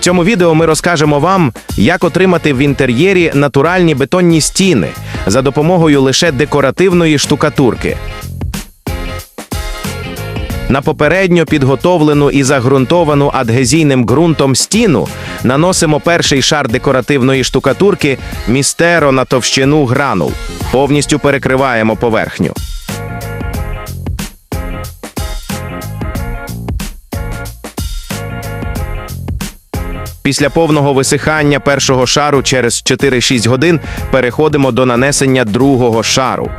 В цьому відео ми розкажемо вам, як отримати в інтер'єрі натуральні бетонні стіни за допомогою лише декоративної штукатурки. На попередньо підготовлену і загрунтовану адгезійним ґрунтом стіну наносимо перший шар декоративної штукатурки містеро на товщину гранул. Повністю перекриваємо поверхню. Після повного висихання першого шару через 4-6 годин переходимо до нанесення другого шару.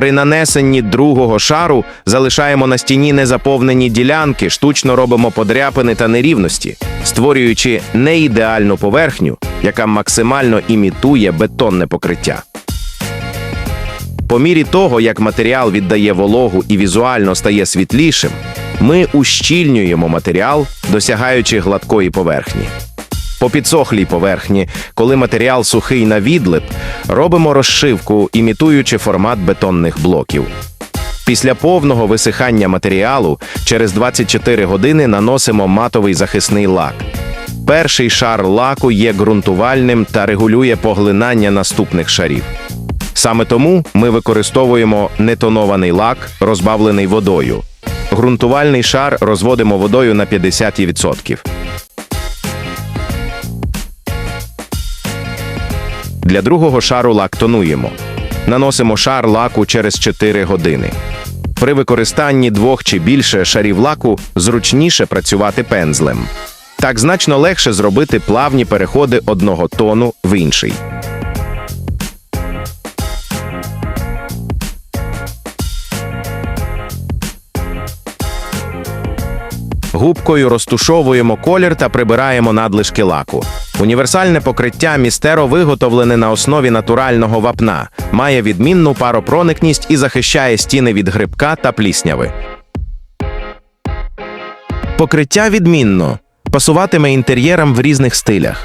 При нанесенні другого шару залишаємо на стіні незаповнені ділянки, штучно робимо подряпини та нерівності, створюючи неідеальну поверхню, яка максимально імітує бетонне покриття. По мірі того, як матеріал віддає вологу і візуально стає світлішим, ми ущільнюємо матеріал, досягаючи гладкої поверхні. По підсохлій поверхні, коли матеріал сухий на відлип, робимо розшивку, імітуючи формат бетонних блоків. Після повного висихання матеріалу через 24 години наносимо матовий захисний лак. Перший шар лаку є ґрунтувальним та регулює поглинання наступних шарів. Саме тому ми використовуємо нетонований лак, розбавлений водою. Ґрунтувальний шар розводимо водою на 50%. Для другого шару лак тонуємо. Наносимо шар лаку через 4 години. При використанні двох чи більше шарів лаку зручніше працювати пензлем. Так значно легше зробити плавні переходи одного тону в інший. Губкою розтушовуємо колір та прибираємо надлишки лаку. Універсальне покриття містеро виготовлене на основі натурального вапна, має відмінну паропроникність і захищає стіни від грибка та плісняви. Покриття відмінно пасуватиме інтер'єрам в різних стилях.